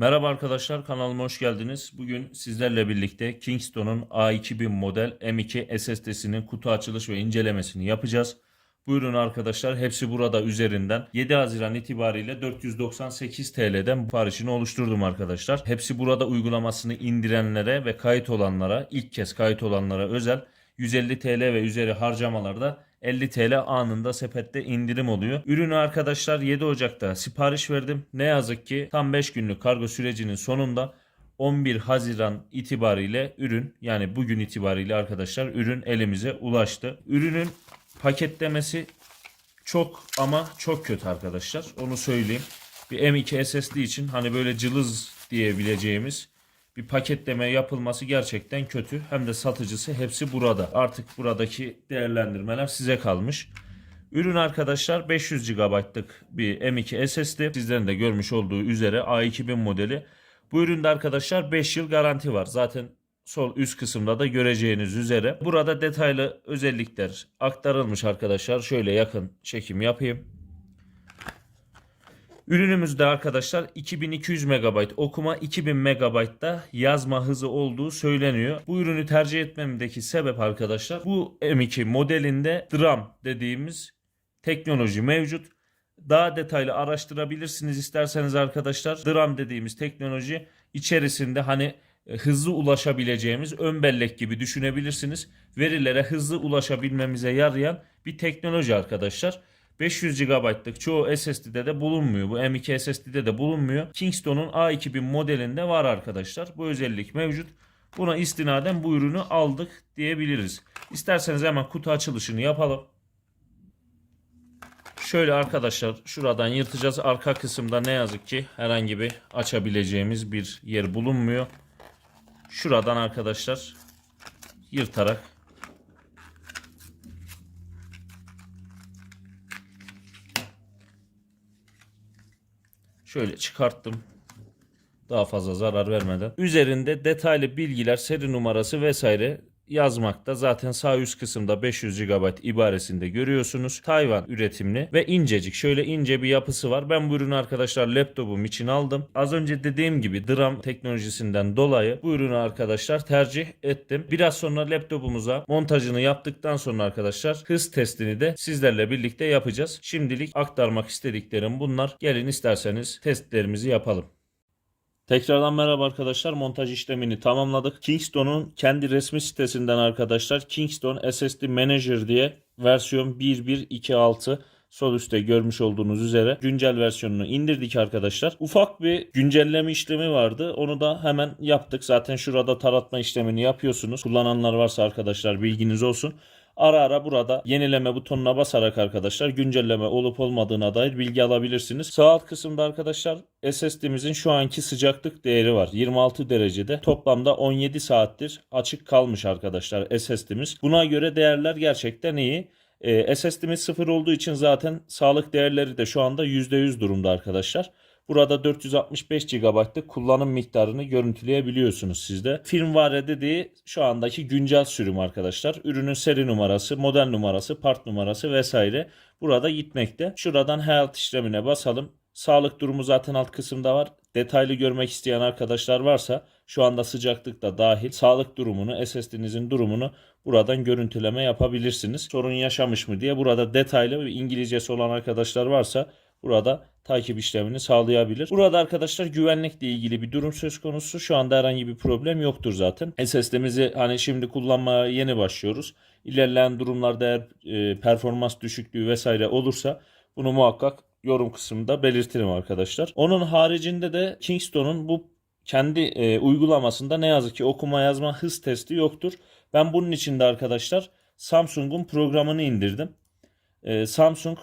Merhaba arkadaşlar kanalıma hoş geldiniz. Bugün sizlerle birlikte Kingston'un A2000 model M2 SSD'sinin kutu açılış ve incelemesini yapacağız. Buyurun arkadaşlar hepsi burada üzerinden 7 Haziran itibariyle 498 TL'den siparişini oluşturdum arkadaşlar. Hepsi burada uygulamasını indirenlere ve kayıt olanlara ilk kez kayıt olanlara özel 150 TL ve üzeri harcamalarda 50 TL anında sepette indirim oluyor. Ürünü arkadaşlar 7 Ocak'ta sipariş verdim. Ne yazık ki tam 5 günlük kargo sürecinin sonunda 11 Haziran itibariyle ürün yani bugün itibariyle arkadaşlar ürün elimize ulaştı. Ürünün paketlemesi çok ama çok kötü arkadaşlar. Onu söyleyeyim. Bir M2 SSD için hani böyle cılız diyebileceğimiz bir paketleme yapılması gerçekten kötü. Hem de satıcısı hepsi burada. Artık buradaki değerlendirmeler size kalmış. Ürün arkadaşlar 500 GB'lık bir M2 SSD. Sizlerin de görmüş olduğu üzere A2000 modeli. Bu üründe arkadaşlar 5 yıl garanti var. Zaten sol üst kısımda da göreceğiniz üzere. Burada detaylı özellikler aktarılmış arkadaşlar. Şöyle yakın çekim yapayım. Ürünümüzde arkadaşlar 2200 MB okuma 2000 MB da yazma hızı olduğu söyleniyor. Bu ürünü tercih etmemdeki sebep arkadaşlar bu M2 modelinde DRAM dediğimiz teknoloji mevcut. Daha detaylı araştırabilirsiniz isterseniz arkadaşlar. DRAM dediğimiz teknoloji içerisinde hani e, hızlı ulaşabileceğimiz ön bellek gibi düşünebilirsiniz. Verilere hızlı ulaşabilmemize yarayan bir teknoloji arkadaşlar. 500 GB'lık çoğu SSD'de de bulunmuyor. Bu M2 SSD'de de bulunmuyor. Kingston'un A2000 modelinde var arkadaşlar. Bu özellik mevcut. Buna istinaden bu ürünü aldık diyebiliriz. İsterseniz hemen kutu açılışını yapalım. Şöyle arkadaşlar şuradan yırtacağız. Arka kısımda ne yazık ki herhangi bir açabileceğimiz bir yer bulunmuyor. Şuradan arkadaşlar yırtarak Şöyle çıkarttım. Daha fazla zarar vermeden. Üzerinde detaylı bilgiler, seri numarası vesaire yazmakta. Zaten sağ üst kısımda 500 GB ibaresinde görüyorsunuz. Tayvan üretimli ve incecik. Şöyle ince bir yapısı var. Ben bu ürünü arkadaşlar laptopum için aldım. Az önce dediğim gibi DRAM teknolojisinden dolayı bu ürünü arkadaşlar tercih ettim. Biraz sonra laptopumuza montajını yaptıktan sonra arkadaşlar hız testini de sizlerle birlikte yapacağız. Şimdilik aktarmak istediklerim bunlar. Gelin isterseniz testlerimizi yapalım. Tekrardan merhaba arkadaşlar. Montaj işlemini tamamladık. Kingston'un kendi resmi sitesinden arkadaşlar Kingston SSD Manager diye versiyon 1126 sol üstte görmüş olduğunuz üzere güncel versiyonunu indirdik arkadaşlar. Ufak bir güncelleme işlemi vardı. Onu da hemen yaptık. Zaten şurada taratma işlemini yapıyorsunuz. Kullananlar varsa arkadaşlar bilginiz olsun. Ara ara burada yenileme butonuna basarak arkadaşlar güncelleme olup olmadığına dair bilgi alabilirsiniz. Sağ alt kısımda arkadaşlar SSD'mizin şu anki sıcaklık değeri var. 26 derecede. Toplamda 17 saattir açık kalmış arkadaşlar SSD'miz. Buna göre değerler gerçekten iyi. Ee, SSD'miz sıfır olduğu için zaten sağlık değerleri de şu anda %100 durumda arkadaşlar. Burada 465 GB'lık kullanım miktarını görüntüleyebiliyorsunuz sizde. Firmware dediği şu andaki güncel sürüm arkadaşlar. Ürünün seri numarası, model numarası, part numarası vesaire burada gitmekte. Şuradan health işlemine basalım. Sağlık durumu zaten alt kısımda var. Detaylı görmek isteyen arkadaşlar varsa şu anda sıcaklık da dahil sağlık durumunu, SSD'nizin durumunu buradan görüntüleme yapabilirsiniz. Sorun yaşamış mı diye burada detaylı ve İngilizcesi olan arkadaşlar varsa burada takip işlemini sağlayabilir. Burada arkadaşlar güvenlikle ilgili bir durum söz konusu. Şu anda herhangi bir problem yoktur zaten. SSD'mizi hani şimdi kullanmaya yeni başlıyoruz. İlerleyen durumlarda eğer e, performans düşüklüğü vesaire olursa bunu muhakkak yorum kısmında belirtirim arkadaşlar. Onun haricinde de Kingston'un bu kendi e, uygulamasında ne yazık ki okuma yazma hız testi yoktur. Ben bunun için de arkadaşlar Samsung'un programını indirdim. E, Samsung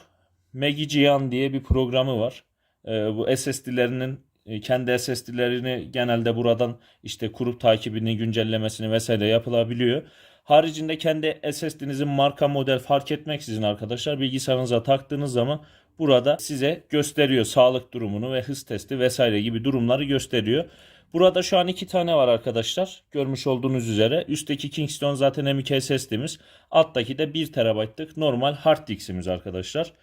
Magigian diye bir programı var. E, bu SSD'lerinin e, kendi SSD'lerini genelde buradan işte kurup takibini, güncellemesini vesaire yapılabiliyor. Haricinde kendi SSD'nizin marka model fark etmeksizin arkadaşlar bilgisayarınıza taktığınız zaman burada size gösteriyor sağlık durumunu ve hız testi vesaire gibi durumları gösteriyor. Burada şu an iki tane var arkadaşlar. Görmüş olduğunuz üzere. Üstteki Kingston zaten M.2 SSD'miz. Alttaki de 1 TB'lık normal hard disk'imiz arkadaşlar.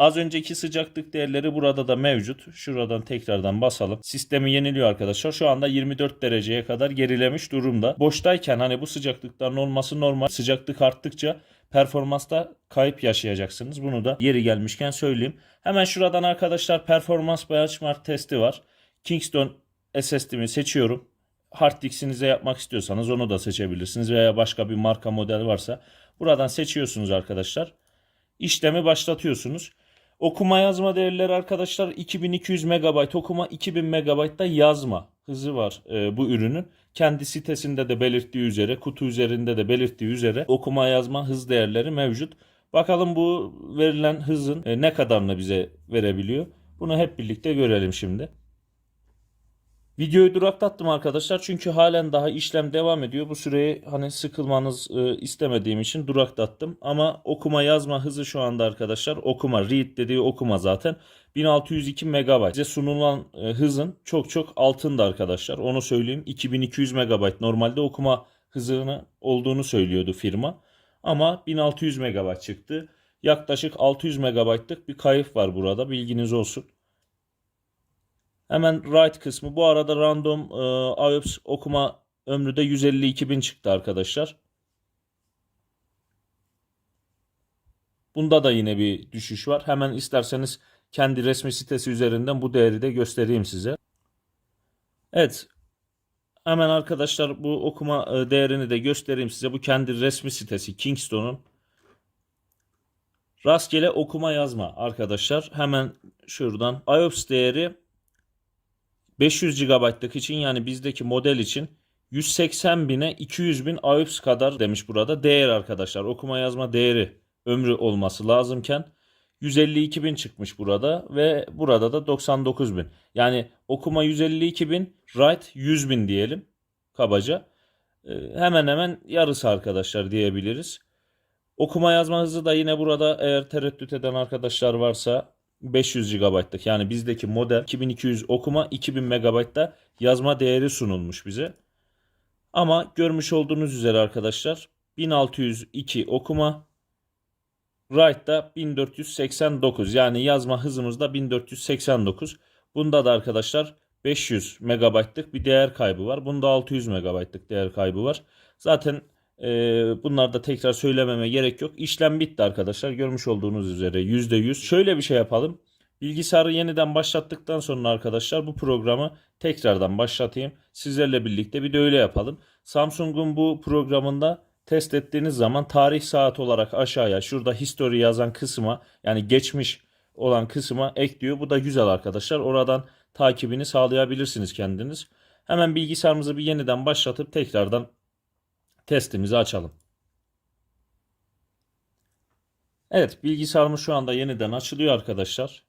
Az önceki sıcaklık değerleri burada da mevcut. Şuradan tekrardan basalım. Sistemi yeniliyor arkadaşlar. Şu anda 24 dereceye kadar gerilemiş durumda. Boştayken hani bu sıcaklıkların olması normal. Sıcaklık arttıkça performansta kayıp yaşayacaksınız. Bunu da yeri gelmişken söyleyeyim. Hemen şuradan arkadaşlar performans benchmark testi var. Kingston SSD'mi seçiyorum. Hard diskinize yapmak istiyorsanız onu da seçebilirsiniz veya başka bir marka model varsa buradan seçiyorsunuz arkadaşlar. İşlemi başlatıyorsunuz. Okuma yazma değerleri arkadaşlar 2200 MB okuma 2000 MB da yazma hızı var e, bu ürünün. Kendi sitesinde de belirttiği üzere kutu üzerinde de belirttiği üzere okuma yazma hız değerleri mevcut. Bakalım bu verilen hızın e, ne kadarını bize verebiliyor. Bunu hep birlikte görelim şimdi. Videoyu duraklattım arkadaşlar çünkü halen daha işlem devam ediyor. Bu süreyi hani sıkılmanız e, istemediğim için duraklattım. Ama okuma yazma hızı şu anda arkadaşlar okuma read dediği okuma zaten 1602 MB. Size sunulan e, hızın çok çok altında arkadaşlar. Onu söyleyeyim 2200 MB normalde okuma hızını olduğunu söylüyordu firma. Ama 1600 MB çıktı. Yaklaşık 600 MB'lık bir kayıp var burada bilginiz olsun. Hemen write kısmı. Bu arada random e, IOPS okuma ömrü de 152.000 çıktı arkadaşlar. Bunda da yine bir düşüş var. Hemen isterseniz kendi resmi sitesi üzerinden bu değeri de göstereyim size. Evet. Hemen arkadaşlar bu okuma e, değerini de göstereyim size. Bu kendi resmi sitesi Kingston'un. Rastgele okuma yazma arkadaşlar. Hemen şuradan IOPS değeri 500 GB'lık için yani bizdeki model için 180 bine 200 bin AUX kadar demiş burada. Değer arkadaşlar okuma yazma değeri ömrü olması lazımken 152 bin çıkmış burada ve burada da 99 bin. Yani okuma 152 bin write 100 bin diyelim kabaca. Ee, hemen hemen yarısı arkadaşlar diyebiliriz. Okuma yazma hızı da yine burada eğer tereddüt eden arkadaşlar varsa 500 GB'lık yani bizdeki model 2200 okuma 2000 MB'da yazma değeri sunulmuş bize. Ama görmüş olduğunuz üzere arkadaşlar 1602 okuma write'da 1489 yani yazma hızımız da 1489. Bunda da arkadaşlar 500 MB'lık bir değer kaybı var. Bunda 600 MB'lık değer kaybı var. Zaten bunlar da tekrar söylememe gerek yok. İşlem bitti arkadaşlar. Görmüş olduğunuz üzere %100. Şöyle bir şey yapalım. Bilgisayarı yeniden başlattıktan sonra arkadaşlar bu programı tekrardan başlatayım. Sizlerle birlikte bir de öyle yapalım. Samsung'un bu programında test ettiğiniz zaman tarih saat olarak aşağıya şurada history yazan kısma yani geçmiş olan kısma ekliyor. Bu da güzel arkadaşlar. Oradan takibini sağlayabilirsiniz kendiniz. Hemen bilgisayarımızı bir yeniden başlatıp tekrardan testimizi açalım. Evet bilgisayarımız şu anda yeniden açılıyor arkadaşlar.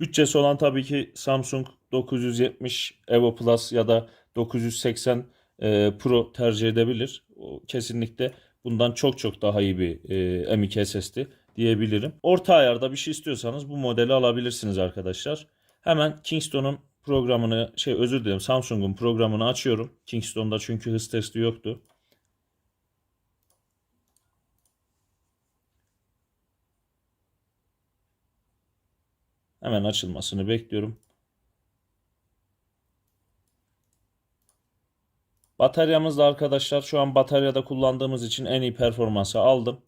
Bütçesi olan tabii ki Samsung 970 Evo Plus ya da 980 e, Pro tercih edebilir. O kesinlikle bundan çok çok daha iyi bir e, M.2 SSD diyebilirim. Orta ayarda bir şey istiyorsanız bu modeli alabilirsiniz arkadaşlar. Hemen Kingston'un programını şey özür dilerim Samsung'un programını açıyorum. Kingston'da çünkü hız testi yoktu. Hemen açılmasını bekliyorum. Bataryamız da arkadaşlar şu an bataryada kullandığımız için en iyi performansı aldım.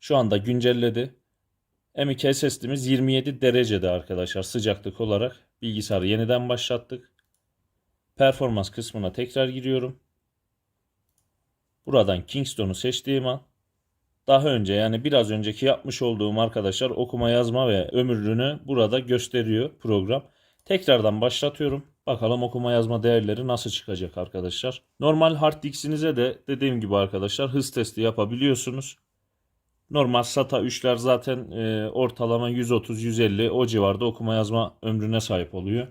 Şu anda güncelledi. M.2 SSD'miz 27 derecede arkadaşlar sıcaklık olarak. Bilgisayarı yeniden başlattık. Performans kısmına tekrar giriyorum. Buradan Kingston'u seçtiğim an daha önce yani biraz önceki yapmış olduğum arkadaşlar okuma yazma ve ömürlüğünü burada gösteriyor program. Tekrardan başlatıyorum. Bakalım okuma yazma değerleri nasıl çıkacak arkadaşlar. Normal hard diskinize de dediğim gibi arkadaşlar hız testi yapabiliyorsunuz. Normal SATA 3'ler zaten e, ortalama 130-150 o civarda okuma yazma ömrüne sahip oluyor.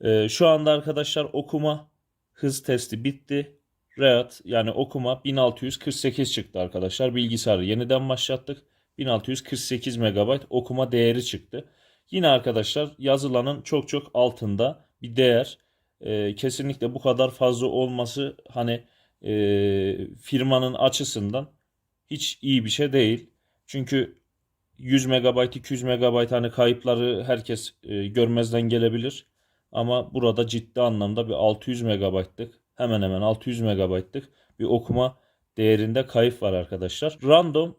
E, şu anda arkadaşlar okuma hız testi bitti. Read yani okuma 1648 çıktı arkadaşlar. Bilgisayarı yeniden başlattık. 1648 MB okuma değeri çıktı. Yine arkadaşlar yazılanın çok çok altında bir değer. Ee, kesinlikle bu kadar fazla olması hani e, firmanın açısından hiç iyi bir şey değil. Çünkü 100 MB 200 MB hani kayıpları herkes e, görmezden gelebilir. Ama burada ciddi anlamda bir 600 MB'lık hemen hemen 600 MB'lık bir okuma değerinde kayıp var arkadaşlar. Random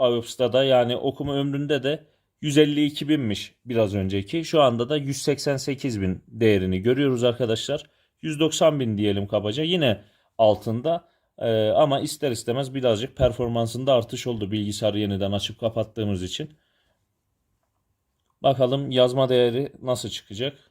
IOPS'ta yani okuma ömründe de 152 binmiş biraz önceki. Şu anda da 188 bin değerini görüyoruz arkadaşlar. 190 bin diyelim kabaca. Yine altında Ee, ama ister istemez birazcık performansında artış oldu bilgisayarı yeniden açıp kapattığımız için. Bakalım yazma değeri nasıl çıkacak.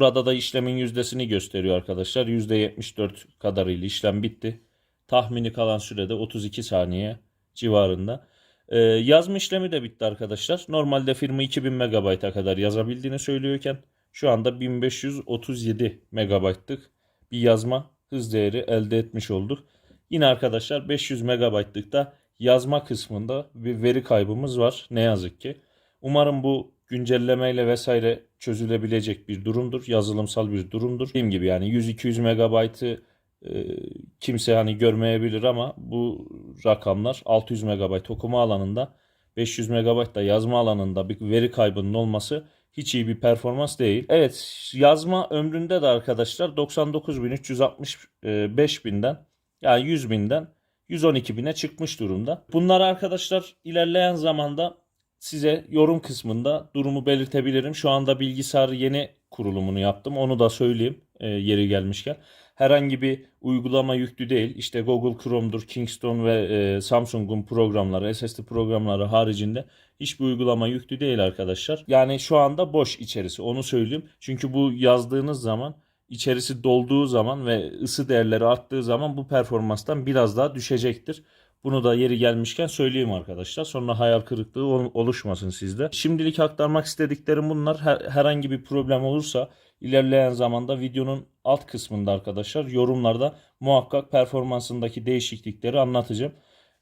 Burada da işlemin yüzdesini gösteriyor arkadaşlar. %74 kadarıyla işlem bitti. Tahmini kalan sürede 32 saniye civarında. Ee, yazma işlemi de bitti arkadaşlar. Normalde firma 2000 MB'a kadar yazabildiğini söylüyorken şu anda 1537 MB'lık bir yazma hız değeri elde etmiş olduk. Yine arkadaşlar 500 MB'lık da yazma kısmında bir veri kaybımız var ne yazık ki. Umarım bu güncellemeyle vesaire çözülebilecek bir durumdur. Yazılımsal bir durumdur. Dediğim gibi yani 100-200 MB'ı e, kimse hani görmeyebilir ama bu rakamlar 600 MB okuma alanında 500 MB da yazma alanında bir veri kaybının olması hiç iyi bir performans değil. Evet yazma ömründe de arkadaşlar 99.365 binden yani 100 binden 112 bine çıkmış durumda. Bunları arkadaşlar ilerleyen zamanda size yorum kısmında durumu belirtebilirim. Şu anda bilgisayar yeni kurulumunu yaptım. Onu da söyleyeyim e, yeri gelmişken. Herhangi bir uygulama yüklü değil. İşte Google Chrome'dur, Kingston ve e, Samsung'un programları, SSD programları haricinde hiçbir uygulama yüklü değil arkadaşlar. Yani şu anda boş içerisi onu söyleyeyim. Çünkü bu yazdığınız zaman içerisi dolduğu zaman ve ısı değerleri arttığı zaman bu performanstan biraz daha düşecektir. Bunu da yeri gelmişken söyleyeyim arkadaşlar. Sonra hayal kırıklığı ol- oluşmasın sizde. Şimdilik aktarmak istediklerim bunlar. Her- herhangi bir problem olursa ilerleyen zamanda videonun alt kısmında arkadaşlar yorumlarda muhakkak performansındaki değişiklikleri anlatacağım.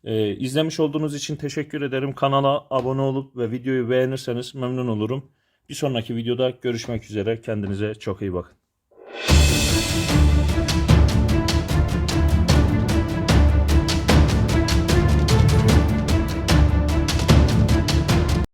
Ee, izlemiş olduğunuz için teşekkür ederim. Kanala abone olup ve videoyu beğenirseniz memnun olurum. Bir sonraki videoda görüşmek üzere. Kendinize çok iyi bakın.